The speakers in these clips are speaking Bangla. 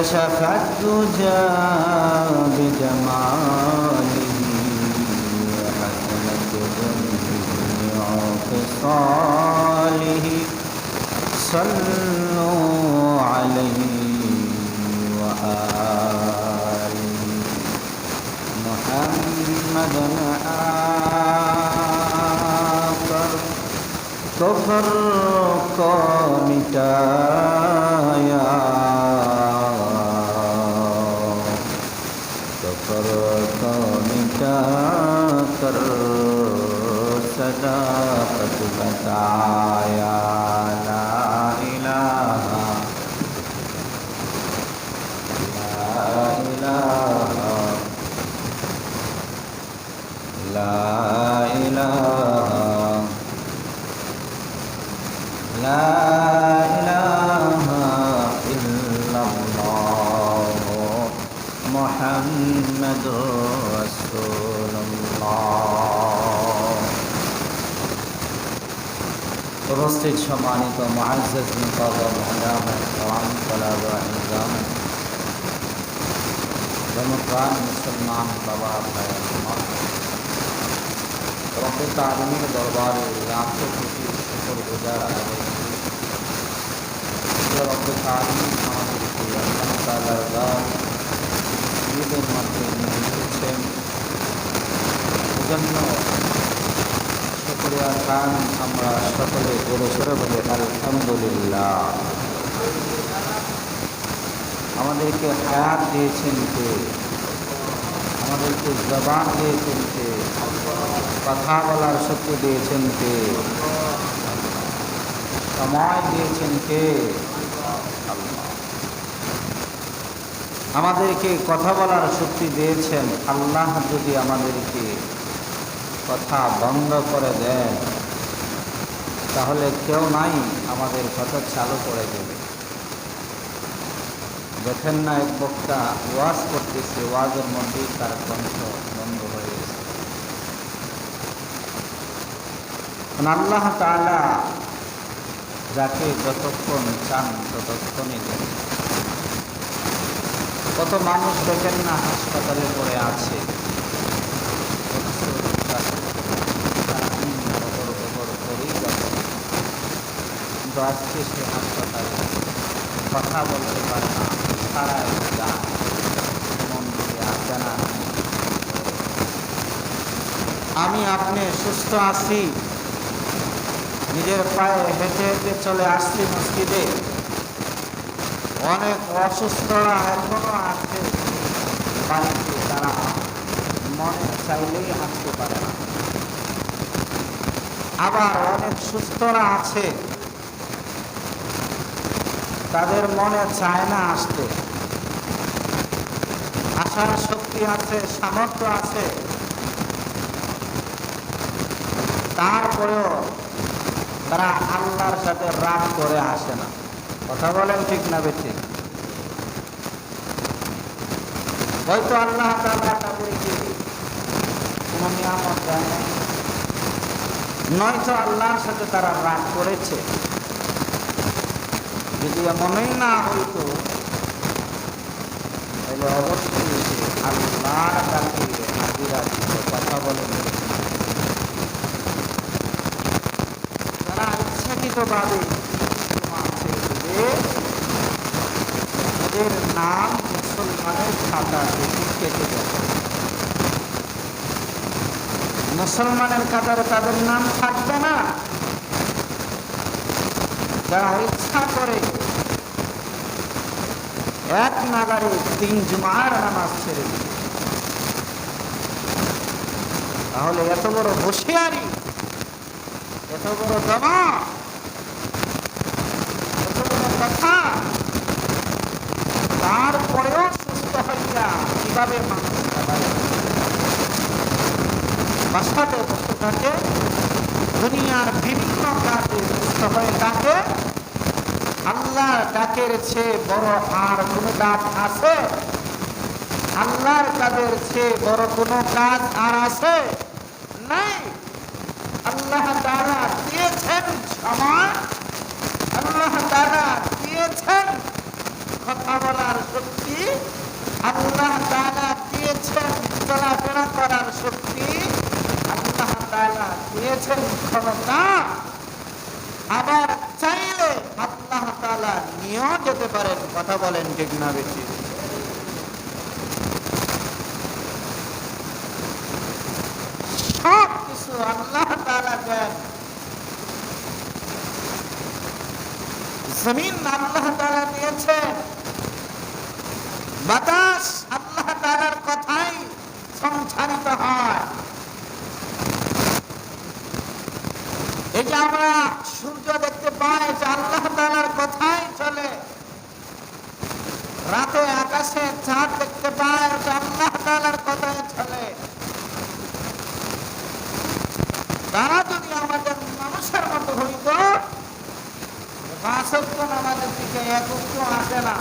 كشف الدجى بجماله حسنت جميع خصاله. صلوا عليه وآله محمد آخر كفر کو Sadapatupatayana সম্মানিত মহাজ্জাজ মুকাবর হজাম কালাম তলাব নিজাম জনপ্রাণ মুসলমান বাবা ভাই আমার রব্বে তালিমের দরবারে লাখো কোটি শুকর গুজার আদায় করি যে রব্বে তালিম আমাদেরকে আল্লাহ তাআলার দান ঈদের মধ্যে নিয়ে এসেছেন এজন্য খান আমরা সকলে সরে বলে আলহামদুলিল্লাহ। আমাদেরকে হায়াত দিয়েছেন কে? আমাদেরকে জবান দিয়েছেন কে? কথা বলার শক্তি দিয়েছেন কে? সময় দিয়েছেন কে? আমাদেরকে কথা বলার শক্তি দিয়েছেন আল্লাহ যদি আমাদেরকে কথা বন্ধ করে দেন তাহলে কেউ নাই আমাদের কথা চালু করে দেবে। দেখেন না এক বক্তা ওয়াজ করতেছে, ওয়াজের মধ্যেই তার কণ্ঠ বন্ধ হয়ে গেছে। আল্লাহ তাআলা যাকে যতক্ষণ চান ততক্ষণই দেন। কত মানুষ দেখেন না হাসপাতালে পড়ে আছে অথচ তার- তার দিন অগর অগর করেই যাচ্ছে। আজকে সে হাসপাতালে কথা বলতে পারে না। তারা যায় মন দিয়ে আর জানা আমি আপনি সুস্থ আছি। নিজের পায়ে হেঁটে হেঁটে চলে আসছি মসজিদে। অনেক অসুস্থরা এখনও আছে। বাড়িতে তারা মনে চাইলেই হাঁটতে পারে না। আবার অনেক সুস্থরা আছে। তাদের মনে চায় না আসতে। আসার শক্তি আছে, সামর্থ্য আছে। তারপরেও তারা আল্লাহর সাথে রাগ করে আসে না। কথা বলেন ঠিক না বেঠিক? হয়তো আল্লাহ দেয়। নয়তো আল্লাহর সাথে তারা রাগ করেছে। যদি এমনই না হইতো, তাহলে অবশ্যই সে হাজিরা দিত কথা বলেন তারা ইচ্ছাকৃতভাবে নাম মুসলমানের খাতা থেকে কেটে যাবে মুসলমানের কাতারে তাদের নাম থাকবে না। যারা ইচ্ছা করে এক নাগারে তিন জুমার নামাজ ছেড়ে তাহলে এত বড় হুঁশিয়ারি, এত বড় দমা এত বড় কথা। তারপরেও সুস্থ হইয়া কীভাবে মানুষ? বাসাতে বসে থাকে, দুনিয়ার বিভিন্ন কাজে সুস্থ হয়ে থাকে। আল্লাহর ডাকের চেয়ে বড় আর কোনো কাজ আছে? আল্লাহর কাজের চেয়ে বড় কোনো কাজ আর আছে? নাই। আল্লাহ তারা দিয়েছেন সময় আল্লাহ তারা দিয়েছেন কথা বলার শক্তি। আল্লাহ তাআলা দিয়েছেন চলাফেরা করার শক্তি। আল্লাহ তাআলা দিয়েছেন ক্ষমতা। আবার নিয়েও যেতে পারেন, কথা বলেন ঠিক না বেশি। আল্লাহ তাআলা দেন। জমিন আল্লাহ দিয়েছেন। বাতাস আল্লাহ তাআলার কথাই সঞ্চারিত হয়। যে আমরা সূর্য দেখতে পাই যে আল্লাহ তাআলার কথাই চলে। রাতে আকাশে চাঁদ দেখতে পাই যে আল্লাহ তাআলার কথাই চলে। তারা যদি আমাদের মানুষের মতো হইত পাঁচক্য নামাজের দিকে একত্র আসে না।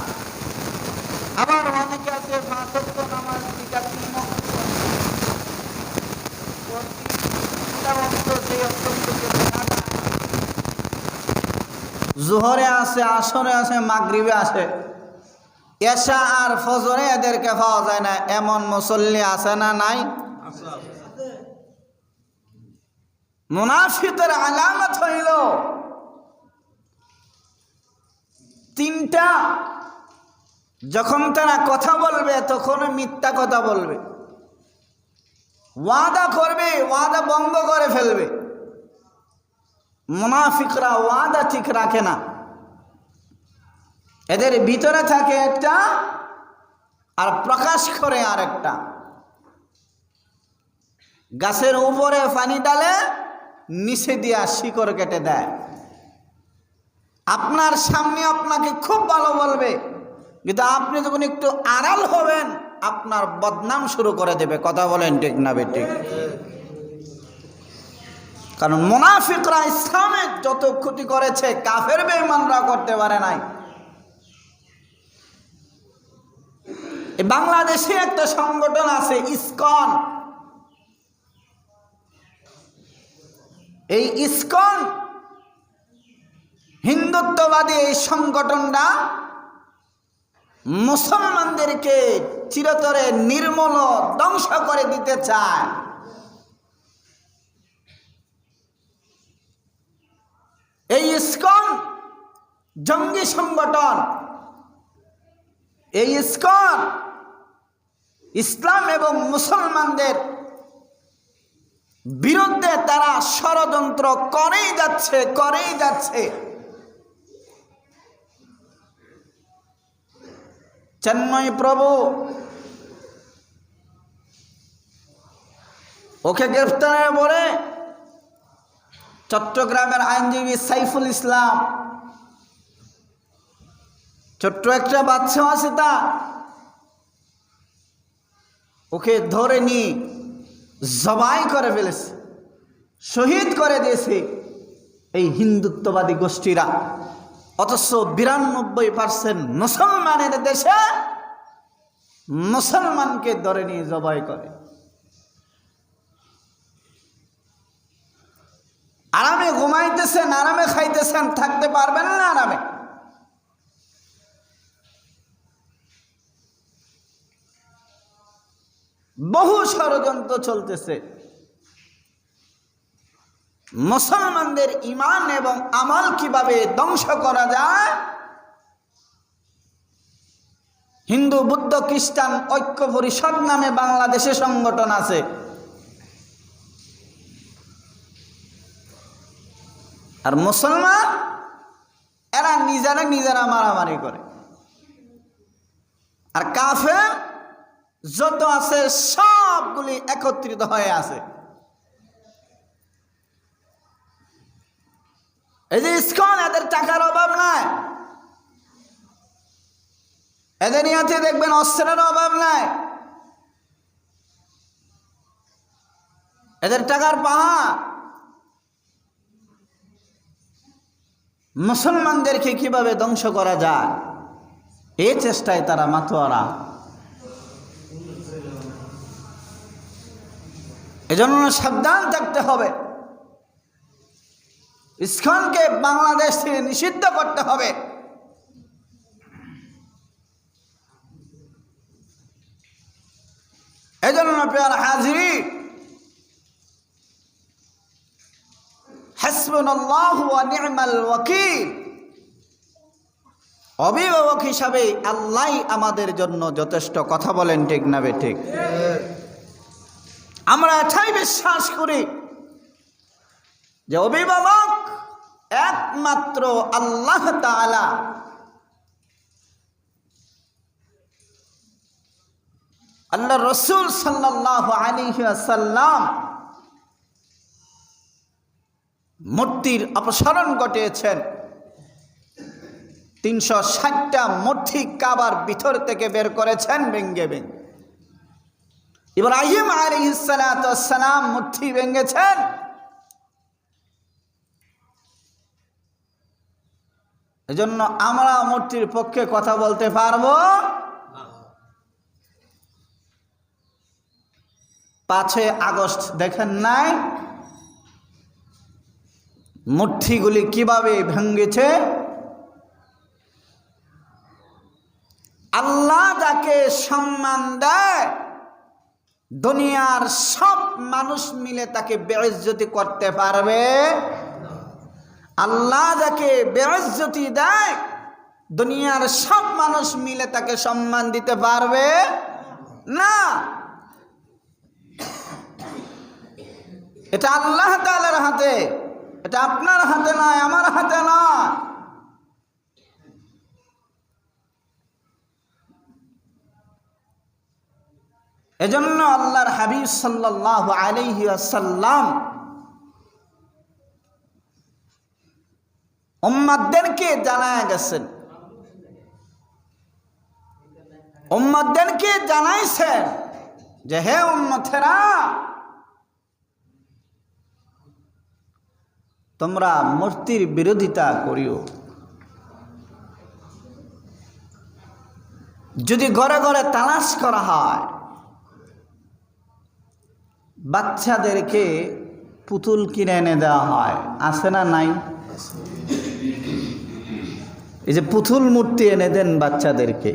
আবার অনেকে আছে পাঁচক্য নামাজ দিকে তিন অক্ষ সেই অত্যন্ত জোহরে আছে আসরে আছে মাগরিবে আছে এশা আর ফজরে এদেরকে পাওয়া যায় না, এমন মুসল্লি আছে না নাই? মুনাফিতের আলামত হইল। তিনটা, যখন তারা কথা বলবে, তখন মিথ্যা কথা বলবে। ওয়াদা করবে, ওয়াদা বন্ধ করে ফেলবে। মুনাফিকরা ওয়াদা ঠিক রাখে না। এদের ভিতরে থাকে একটা আর প্রকাশ করে আরেকটা। গাছের উপরে পানি ডালে নিচে দিয়া শিকড় কেটে দেয়। আপনার সামনে আপনাকে খুব ভালো বলবে, কিন্তু আপনি যখন একটু আড়াল হবেন, আপনার বদনাম শুরু করে দেবে। কথা বলেন ঠিক না কারণ মুনাফিকরা ইসলামের যত ক্ষতি করেছে, কাফের বেঈমানরা করতে পারে নাই। বাংলাদেশে একটা সংগঠন আছে, ইসকন। এই ইসকন হিন্দুত্ববাদী এই সংগঠনটা মুসলমানদেরকে চিরতরে নির্মূল ধ্বংস করে দিতে চায়। এই ইসকন জঙ্গি সংগঠন। এই ইসকন ইসলাম এবং মুসলমানদের বিরুদ্ধে তারা ষড়যন্ত্র করেই যাচ্ছে করেই যাচ্ছে। চেন্ময় প্রভু ওকে গ্রেফতারের পরে চট্টগ্রামের আইনজীবী সাইফুল ইসলাম। ছোট্ট একটা বাচ্চা আছে তা। ওকে ধরে নিয়ে জবাই করে ফেলেছে, শহীদ করে দিয়েছে এই হিন্দুত্ববাদী গোষ্ঠীরা। অথচ বিরানব্বই পার্সেন্ট মুসলমানের দেশে মুসলমানকে ধরে নিয়ে জবাই করে। আরামে ঘুমাইতেছেন, আরামে খাইতেছেন, থাকতে পারবেন না আরামে? বহু ষড়যন্ত্র চলতেছে। মুসলমানদের ইমান এবং আমাল কীভাবে ধ্বংস করা যায়? হিন্দু, বুদ্ধ, খ্রিস্টান, ঐক্য পরিষদ নামে বাংলাদেশে সংগঠন আছে। আর মুসলমান, এরা নিজেরা নিজেরা মারামারি করে। আর কাফের যত আছে সবগুলি একত্রিত হয়ে আছে। এই যে ইস্কন, এদের টাকার অভাব নাই। এদের ইয়াতে দেখবেন অস্ত্রের অভাব নাই। এদের টাকার পাহাড় মুসলমানদেরকে কীভাবে ধ্বংস করা যায়? এই চেষ্টায় তারা মাতোয়ারা। এজন্য সাবধান থাকতে হবে। ইস্কনকে বাংলাদেশ থেকে নিষিদ্ধ করতে হবে। এজন্য পেয়ার হাজির অভিভাবক হিসাবে আল্লাহ আমাদের জন্য যথেষ্ট কথা বলেন, ঠিক না বে ঠিক? আমরা এটাই বিশ্বাস করি যে অভিভাবক একমাত্র আল্লাহ তাআলা। আল্লাহ রসুল সাল্লাহ আলিহাসাল্লাম মূর্তির অপসারণ ঘটিয়েছেন। তিনশো ষাটটা মূর্তি কাবার ভিতর থেকে বের করেছেন ভেঙ্গে ভেঙ্গে। ইব্রাহিম আলী সালাম মূর্তি ভেঙ্গেছেন। এজন্য আমরা মূর্তির পক্ষে কথা বলতে পারব? পাঁচই আগস্ট, দেখেন নাই? মূর্তিগুলি কীভাবে ভেঙ্গেছে? আল্লাহ যাকে সম্মান দেয়, দুনিয়ার সব মানুষ মিলে তাকে বেজ্জতি করতে পারবে। আল্লাহ যাকে বেজ্জতি দেয়, দুনিয়ার সব মানুষ মিলে তাকে সম্মান দিতে পারবে? না। এটা আল্লাহ তাআলার হাতে। এটা আপনার হাতে নয়, আমার হাতে নয়। এজন্য আল্লাহর হাবিব সাল্লাহ আলাইহি আসাল্লাম উম্মাদদেরকে জানায় গেছেন। উম্মাদদেরকে জানাইছেন যে, হে উম্মতেরা তোমরা মূর্তির বিরোধিতা করিও। যদি ঘরে ঘরে তালাশ করা হয়, বাচ্চাদেরকে পুতুল কিনে এনে দেওয়া হয়। আছে না নাই? এই যে পুতুল মূর্তি এনে দেন বাচ্চাদেরকে,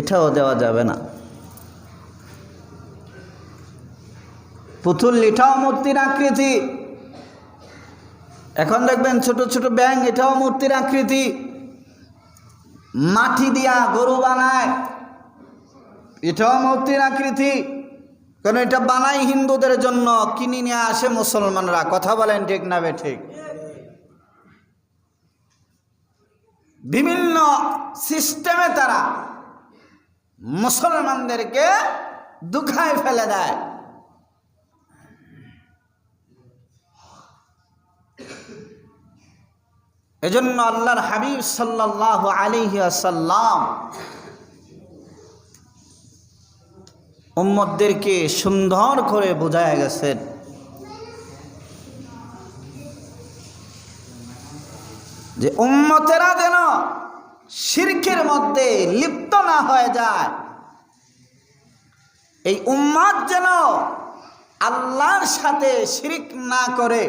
এটাও দেওয়া যাবে না। পুতুল এটাও মূর্তির আকৃতি। এখন দেখবেন ছোট ছোট ব্যাং এটাও মূর্তির আকৃতি। মাটি দিয়া গরু বানায়, এটাও মূর্তির আকৃতি। কারণ এটা বানাই হিন্দুদের জন্য, কিনে নিয়ে আসে মুসলমানরা। কথা বলেন ঠিক না ঠিক বিভিন্ন সিস্টেমে তারা মুসলমানদেরকে দুখায় ফেলে দেয়। এজন্য আল্লাহর হাবিব সাল্লাহ আলিহি আসাল্লাম উম্মদদেরকে সুন্দর করে বোঝায় গেছেন। যে উম্মতেরা যেন শিরকের মধ্যে লিপ্ত না হয়ে যায়, এই উম্মাদ যেন আল্লাহর সাথে শিরিক না করে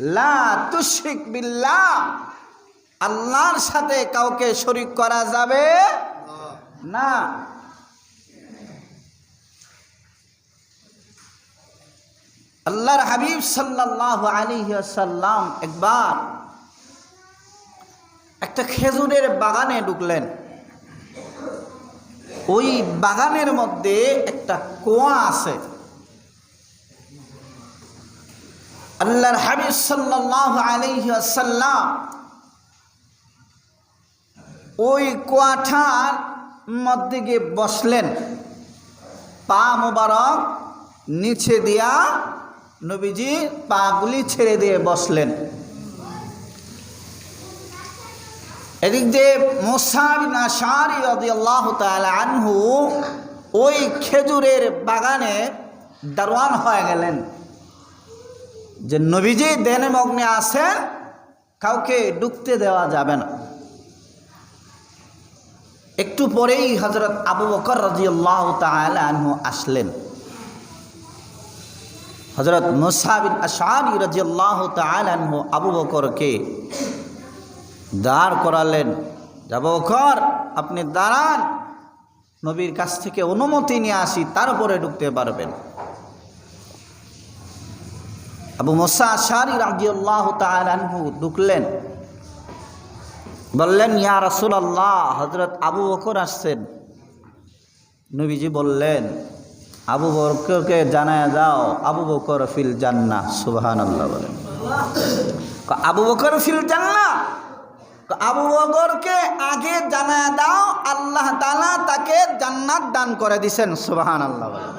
লা বিল্লাহ। আল্লাহর সাথে কাউকে শরিক করা যাবে না। আল্লাহর হাবিব সাল্লাহ আলী সাল্লাম একবার একটা খেজুরের বাগানে ঢুকলেন। ওই বাগানের মধ্যে একটা কুয়া আছে। আল্লাহর হাবিব সাল্লাহ আলাইহি আসাল্লাম ওই কোয়াঠার মধ্যে গিয়ে বসলেন। পা মোবারক নিচে দিয়া নবীজি পাগুলি ছেড়ে দিয়ে বসলেন। এদিক দিয়ে আশারি আল্লাহ আনহু ওই খেজুরের বাগানে দারোয়ান হয়ে গেলেন। যে নবীজি দেনে মগ্নে আছেন কাউকে ডুবতে দেওয়া যাবে না। একটু পরেই হজরত আবু বকর রাজিয়াল্লাহ আনহু আসলেন। হজরত মুসাবিন আশারি রাজিয়াল্লাহ আনহু আবু বকরকে দাঁড় করালেন। যাব বকর, আপনি দাঁড়ান, নবীর কাছ থেকে অনুমতি নিয়ে আসি তারপরে ঢুকতে পারবেন। আবু মোসা আশারি রাজিউল্লাহ তালহু ঢুকলেন। বললেন, ইয়া রসুল আল্লাহ হজরত আবু বকর আসছেন। নবীজি বললেন, আবু বকরকে জানায় দাও, আবু বকর ফিল জান্না সুবাহান আল্লাহ বলেন আবু বকর ফিল জান্না আবু বকরকে আগে জানায় দাও, আল্লাহ তাআলা তাকে জান্নাত দান করে দিছেন। সুবাহান আল্লাহ বলেন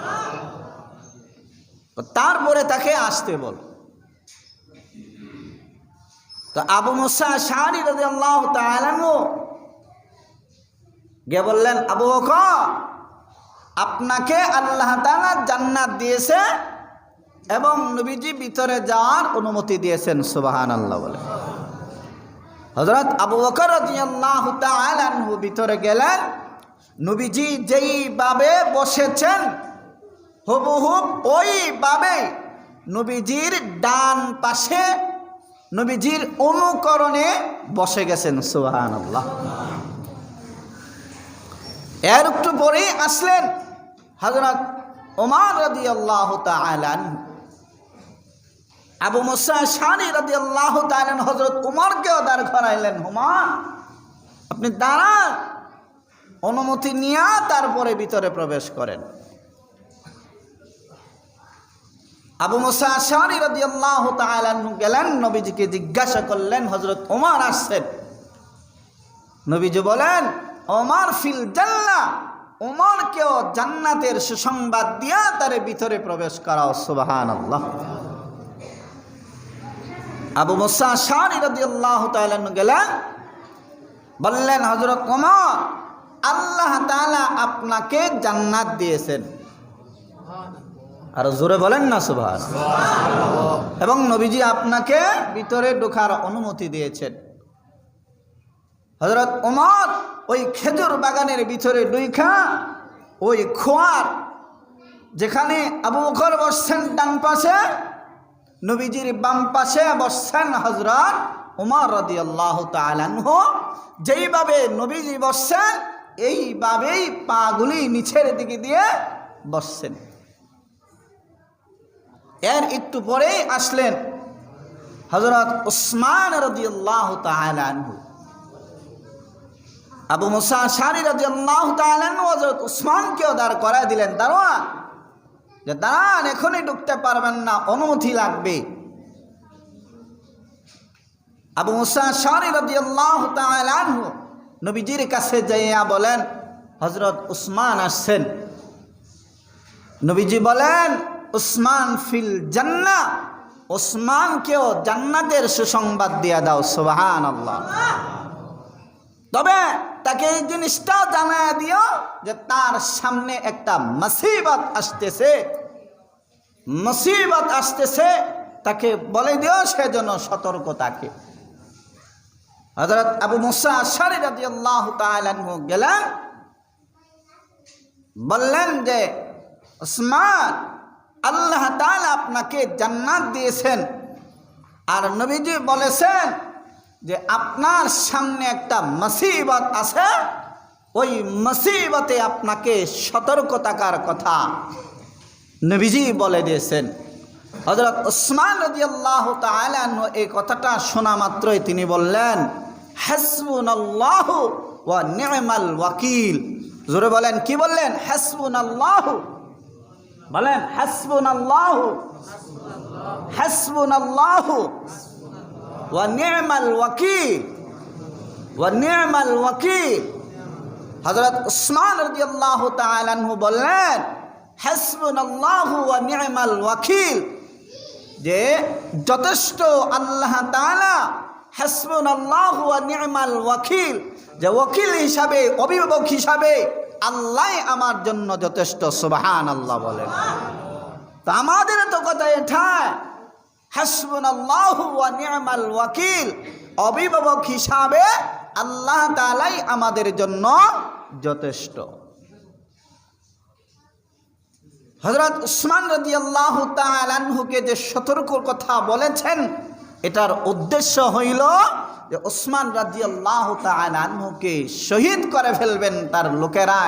তারপরে তাকে আসতে বল। তো আবু মুসা শাহরি রাজি আল্লাহ তালানু গে বললেন, আবু বকর, আপনাকে আল্লাহ তাআলা জান্নাত দিয়েছে এবং নবীজি ভিতরে যাওয়ার অনুমতি দিয়েছেন সুবাহান আল্লাহ বলে। হজরত আবু বকর আনহু ভিতরে গেলেন, নবীজি যেইভাবে বসেছেন হুবহুব ওইভাবে নবীজির ডান পাশে নবীজির অনুকরণে বসে গেছেন আল্লাহ এর একটু পরেই আসলেন হজরত ওমার রাদি আল্লাহ আবু মুসা শানি রাদি আল্লাহ তালান হজরত উমরকেও দাঁড় করাইলেন হুমার আপনি দাঁড়ান। অনুমতি নিয়ে তারপরে ভিতরে প্রবেশ করেন। আবু মুসা শানি রাদি আল্লাহ তালানহু গেলেন, নবীজিকে জিজ্ঞাসা করলেন হজরত ওমর আসছেন। নবীজি বলেন, ওমর ফিল জান্না ওমরকেও জান্নাতের সুসংবাদ দিয়া তার ভিতরে প্রবেশ করাও সুবাহান আল্লাহ আবু মুসা শানি রাদি আল্লাহ গেলেন, বললেন হজরত ওমর, আল্লাহ তাআলা আপনাকে জান্নাত দিয়েছেন। আর জোরে বলেন না সুভাষ এবং নবীজি আপনাকে ভিতরে ঢোকার অনুমতি দিয়েছেন। হজরত ওমর ওই খেজুর বাগানের ভিতরে ডুইখা ওই খোয়ার যেখানে আবু বকর বসছেন ডান পাশে নবীজির বাম পাশে বসছেন হজরত উমর রদি আল্লাহ তালানহ যেইভাবে নবীজি বসছেন এইভাবেই পাগুলি নিচের দিকে দিয়ে বসছেন। এর একটু পরেই আসলেন হজরত উসমান রদি আল্লাহ তালানহু আবু মুসা শারি রাজি আল্লাহ হজরত উসমানকেও দাঁড় করায় দিলেন, দারোয়ান, যে দাঁড়ান এখনই ঢুকতে পারবেন না, অনুমতি লাগবে। আবু মুসা শারি রাজি আল্লাহ নবীজির কাছে যাইয়া বলেন হজরত উসমান আসছেন। নবীজি বলেন উসমান ফিল জান্না। উসমানকেও জান্নাতের সুসংবাদ দিয়া দাও সুবাহান আল্লাহ তবে তাকে এই জিনিসটাও জানায় দিও যে তার সামনে একটা মুসিবত আসতেছে। মুসিবত আসতেছে, তাকে বলে দিও সে যেন সতর্ক থাকে। হজরত আবু মুসা আশারি রাজি আল্লাহ গেলেন, বললেন যে ওসমান আল্লাহ তাআলা আপনাকে জান্নাত দিয়েছেন। আর নবীজি বলেছেন যে আপনার সামনে একটা মুসিবত আছে, ওই মুসিবতে আপনাকে সতর্ক থাকার কথা নবীজি বলে দিয়েছেন। হজরত ওসমান রদি আল্লাহ এই কথাটা শোনা মাত্রই তিনি বললেন হাসবুন আল্লাহ ওয়া নি'মাল ওয়াকিল। জোরে বলেন, কি বললেন? হাসবুন আল্লাহ বলেন হাসবুনাল্লাহু হাসবুনাল্লাহু ওয়া নিয়মাল ওয়াকিল ওয়া নিয়মাল ওয়াকিল হযরত উসমান রাদিয়াল্লাহু তাআলা আনহু বললেন হাসবুনাল্লাহু ওয়া নিয়মাল ওয়াকিল যে যথেষ্ট আল্লাহ তাআলা হাসবুনাল্লাহু ওয়া নিয়মাল ওয়াকিল যে ওকিল হিসাবে অভিভাবক হিসাবে আল্লাহ আমার জন্য যথেষ্ট, সুবহানাল্লাহ বলেন। তো আমাদের তো কথা এটা হাসবুনাল্লাহু ওয়া নি'মাল ওয়াকিল। অভিভাবক হিসাবে আল্লাহ তালাই আমাদের জন্য যথেষ্ট। হযরত উসমান রাদিয়াল্লাহু তাআলা আনহুকে যে সতর্ক কথা বলেছেন, এটার উদ্দেশ্য হইল যে উসমান রাদিয়াল্লাহু তাআলা আনহুকে শহীদ করে ফেলবেন তার লোকেরা।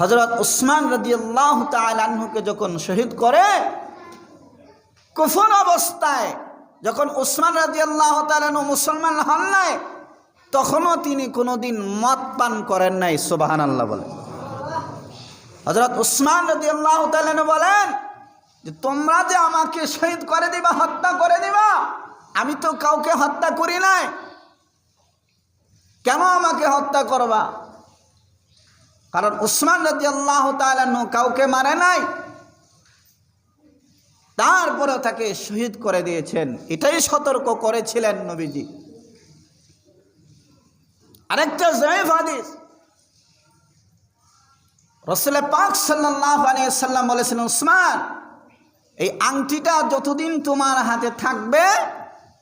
হজরত উসমান রদিয়াল্লাহ তালহুকে যখন শহীদ করে কুফন অবস্থায় যখন উসমান রাজিয়াল্লাহ তালু মুসলমান হন নাই, তখনও তিনি কোনোদিন মদ পান করেন নাই সুবাহান আল্লাহ বলেন হজরত উসমান রাজিয়াল্লাহ তালু বলেন যে, তোমরা যে আমাকে শহীদ করে দিবা, হত্যা করে দিবা আমি তো কাউকে হত্যা করি নাই। কেন আমাকে হত্যা করবা? কারণ উসমান রাজি আল্লাহ তালান্ন কাউকে মারে নাই। তারপরে তাকে শহীদ করে দিয়েছেন। এটাই সতর্ক করেছিলেন নবীজি। আরেকটা জয়েফ হাদিস। রসুল পাক সাল্লাহ সাল্লাম বলেছেন উসমান, এই আংটিটা যতদিন তোমার হাতে থাকবে